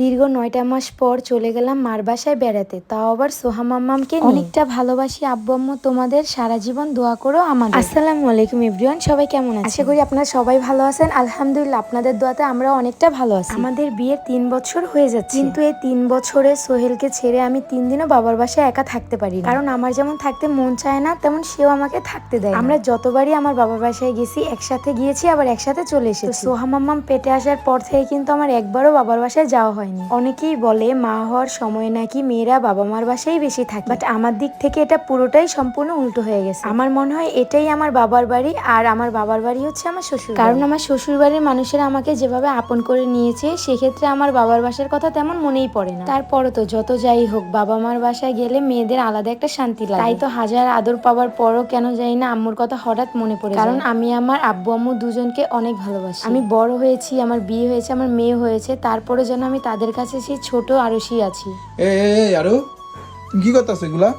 দীর্ঘ নয়টা মাস পর চলে গেলাম মার বাসায় বেড়াতে। তাও আবার সোহা মাম্মামকে অনেকটা ভালোবাসি। আব্বু আম্মু তোমাদের সারা জীবন দোয়া করো আমাদের। আসসালামু আলাইকুম এভরিওয়ান সবাই কেমন আছেন? আশা করি আপনারা সবাই ভালো আছেন। আলহামদুলিল্লাহ আপনাদের দোয়াতে আমরা অনেকটা ভালো আছি। আমাদের বিয়ের তিন বছর হয়ে যাচ্ছে। কিন্তু এই তিন বছরে সোহেলকে ছেড়ে আমি তিন দিনও বাবার বাসায় একা থাকতে পারি কারণ আমার যেমন থাকতে মন চায় না তেমন সেও আমাকে থাকতে দেয় আমরা যতবারই আমার বাবার বাসায় গেছি একসাথে গিয়েছি আবার একসাথে চলে এসেছি। সোহা মাম্মাম পেটে আসার পর থেকে কিন্তু আমার একবারও বাবার বাসায় যাওয়া হয়নি। অনেকেই বলে মা হওয়ার সময় নাকি মেয়েরা বাবা মার বাসায় বেশি থাকে। বাট আমার দিক থেকে এটা পুরোটাই সম্পূর্ণ উল্টো হয়ে গেছে। আমার মনে হয় এটাই আমার বাবার বাড়ি আর আমার বাবার বাড়ি হচ্ছে আমার শ্বশুর কারণ আমার শ্বশুর বাড়ির মানুষেরা আমাকে যেভাবে আপন করে নিয়েছে সেক্ষেত্রে আমার বাবার বাসার কথা তেমন মনেই পড়ে না। তারপরও তো যত যাই হোক বাবা মার বাসায় গেলে মেয়েদের আলাদা একটা শান্তি লাগে। তাই তো হাজার আদর পাওয়ার পরও কেন জানি না আম্মুর কথা হঠাৎ মনে পড়ে কারণ আমি আমার আব্বু আম্মু দুজনকে অনেক ভালোবাসি। আমি বড় হয়েছি আমার বিয়ে হয়েছে আমার মেয়ে হয়েছে তারপরে যেন আমি তাদের কাছে সেই ছোট আরসি আছি। এ আরও? তুমি কি করতেছো এগুলা?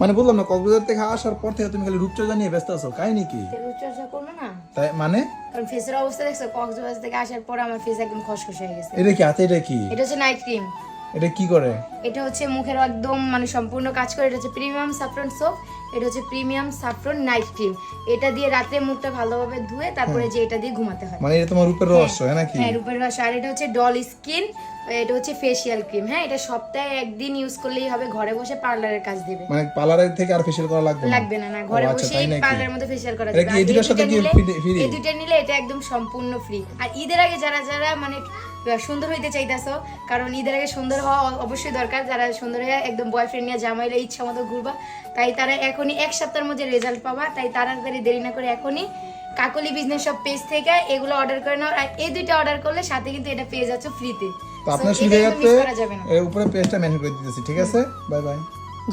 মানে বললাম না কক্সবাজার থেকে আসার পর থেকে তুমি খালি রূপচর্চা নিয়ে ব্যস্ত আছো কাহিনী কি? রূপচর্চা করব না? তাই মানে? কারণ ফেসের অবস্থা দেখছ কক্সবাজার থেকে আসার পর আমার ফেস একদম খসখস হয়ে গেছে। এটা কি হাতে এটা কি? এটা হচ্ছে নাইট ক্রিম এটা কি করে? এটা হচ্ছে মুখের একদম মানে সম্পূর্ণ কাজ করে এটা হচ্ছে প্রিমিয়াম সাফরন সোপ এটা হচ্ছে প্রিমিয়াম সাফরন নাইট ক্রিম এটা দিয়ে রাতে মুখটা ভালোভাবে ধুয়ে তারপরে যে এটা দিয়ে ঘুমাতে হয়। মানে এটা তোমার রূপের রহস্য হ্যাঁ নাকি? হ্যাঁ রূপের রস আর এটা হচ্ছে ডল স্কিন এটা হচ্ছে ফেসিয়াল ক্রিম হ্যাঁ? এটা সপ্তাহে একদিন ইউজ করলেই হবে ঘরে বসে পার্লারের কাজ দেবে। মানে পার্লারের থেকে আর ফেশিয়াল করা লাগবে না? লাগবে না না ঘরে আচ্ছা, বসেই পার্লারের মধ্যে ফেসিয়াল করা যাবে। এই দুটার সাথে কি? এই দুইটা নিলে এটা একদম সম্পূর্ণ ফ্রি আর ঈদের আগে যারা যারা মানে সুন্দর হইতে চাইতেছো কারণ ঈদের আগে সুন্দর হওয়া অবশ্যই দরকার। যারা সুন্দর হয়ে একদম বয়ফ্রেন্ড নিয়ে জামাইলে ইচ্ছা মতো ঘুরবা তাই তারা এখনই এক সপ্তাহের মধ্যে রেজাল্ট পাবা। তাই তাড়াতাড়ি দেরি না করে এখনই কাকলি বিজনেস সব পেজ থেকে এগুলো অর্ডার করে নাও। আর এই দুইটা অর্ডার করলে সাথে কিন্তু এটা পেয়ে যাচ্ছে ফ্রিতে তো আপনার এর উপরে পেজটা মেনশন করে দিতেছি ঠিক আছে? বাই বাই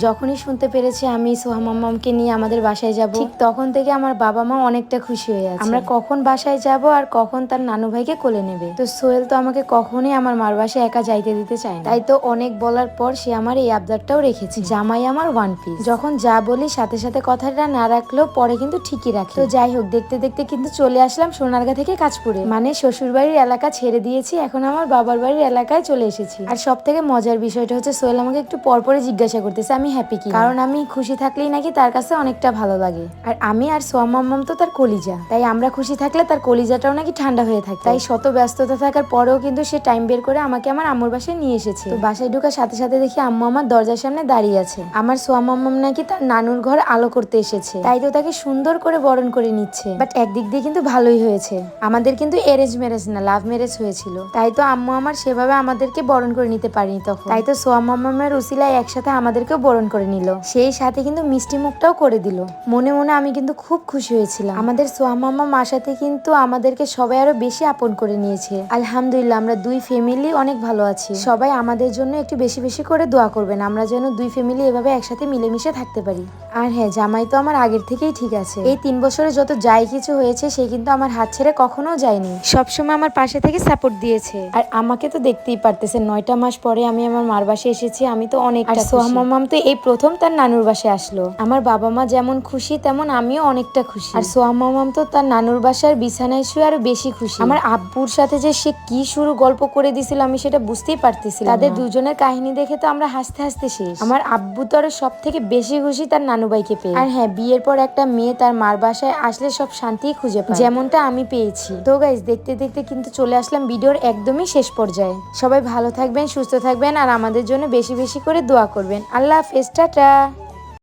যখনই শুনতে পেরেছি আমি সোহামাম্মামকে নিয়ে আমাদের বাসায় যাব ঠিক তখন থেকে আমার বাবা মা অনেকটা খুশি হয়ে আছে। আমরা কখন বাসায় যাব আর কখন তার নানু ভাইকে কোলে নেবে? তো সোহেল তো আমাকে কখনই আমার মার বাসায় একা যাইতে দিতে চায় তাই তো অনেক বলার পর সে আমার এই আবদারটাও রেখেছে। জামাই আমার ওয়ান পিস যখন যা বলি সাথে সাথে কথাটা না রাখলেও পরে কিন্তু ঠিকই রাখে। তো যাই হোক দেখতে দেখতে কিন্তু চলে আসলাম সোনারগা থেকে কাজপুরে মানে শ্বশুর বাড়ির এলাকা ছেড়ে দিয়েছি এখন আমার বাবার বাড়ির এলাকায় চলে এসেছি। আর সব থেকে মজার বিষয়টা হচ্ছে সোহেল আমাকে একটু পরপরে জিজ্ঞাসা করতেছে আমি হ্যাপি কি কারণ আমি খুশি থাকলেই নাকি তার কাছে অনেকটা ভালো লাগে। আর আমি আর সোয়ামাম্মাম তো তার কলিজা। তাই আমরা খুশি থাকলে তার কলিজাটাও নাকি ঠান্ডা হয়ে থাকে তাই শত ব্যস্ততা থাকার পরেও কিন্তু সে টাইম বের করে আমাকে আমার আম্মুর বাসায় নিয়ে এসেছে। তো বাসায় ঢোকার সাথে সাথে দেখি আম্মু আমার দরজার সামনে দাঁড়িয়ে আছে। আমার সোয়ামাম্মাম নাকি তার নানুর ঘর আলো করতে এসেছে। তাই তো তাকে সুন্দর করে বরণ করে নিচ্ছে। বাট একদিক দিয়ে কিন্তু ভালোই হয়েছে। আমাদের কিন্তু এরেঞ্জ ম্যারেজ না লাভ ম্যারেজ হয়েছিল। তাই তো আম্মু আমার সেভাবে আমাদেরকে বরণ করে নিতে পারিনি তখন। তাই তো সোয়ামাম্মামের উসিলায় একসাথে আমাদেরকেও বরণ করে নিল। সেই সাথে কিন্তু মিষ্টি মুখটাও করে দিল। মনে মনে আমি কিন্তু খুব খুশি হয়েছিলাম। আমাদের সোয়ামাম্মা মাসাতে কিন্তু আমাদেরকে সবাই আরও বেশি আপন করে নিয়েছে। আলহামদুলিল্লাহ আমরা দুই ফ্যামিলি অনেক ভালো আছি। সবাই আমাদের জন্য একটু বেশি বেশি করে দোয়া করবেন। আমরা যেন দুই ফ্যামিলি এভাবে একসাথে মিলেমিশে থাকতে পারি। আর হ্যাঁ জামাই তো আমার আগের থেকেই ঠিক আছে। এই তিন বছরে যত যাই কিছু হয়েছে সে কিন্তু আমার হাত ছেড়ে কখনো যায়নি। সবসময় আমার পাশে থেকে সাপোর্ট দিয়েছে। আর আমাকে তো দেখতেই পারতেছে নয়টা মাস পরে আমি আমার মার বাসায় এসেছি। আমি তো অনেক আর সোহামাম তো এই প্রথম তার নানুর বাসায় আসলো। আমার বাবা মা যেমন খুশি তেমন আমিও অনেকটা খুশি। আর সোহামাম তো তার নানুর বাসার বিছানায় শুয়ে আরও বেশি খুশি। আমার আব্বুর সাথে যে সে কি শুরু গল্প করে দিছিল আমি সেটা বুঝতেই পারতেছিলাম তাদের দুজনের কাহিনী দেখে তো আমরা হাসতে হাসতে শেষ। আমার আব্বু তো আরও সব থেকে বেশি খুশি তার নানু ভাইকে পেয়ে। আর হ্যাঁ বিয়ের পর একটা মেয়ে তার মার বাসায় আসলে সব শান্তি খুঁজে পায়। যেমনটা আমি পেয়েছি। তো গাইজ দেখতে দেখতে কিন্তু চলে আসলাম ভিডিওর একদমই শেষ পর্যায়ে। সবাই ভালো থাকবেন সুস্থ থাকবেন আর আমাদের জন্য বেশি বেশি করে দোয়া করবেন। আল্লাহ হাফেজ টাটা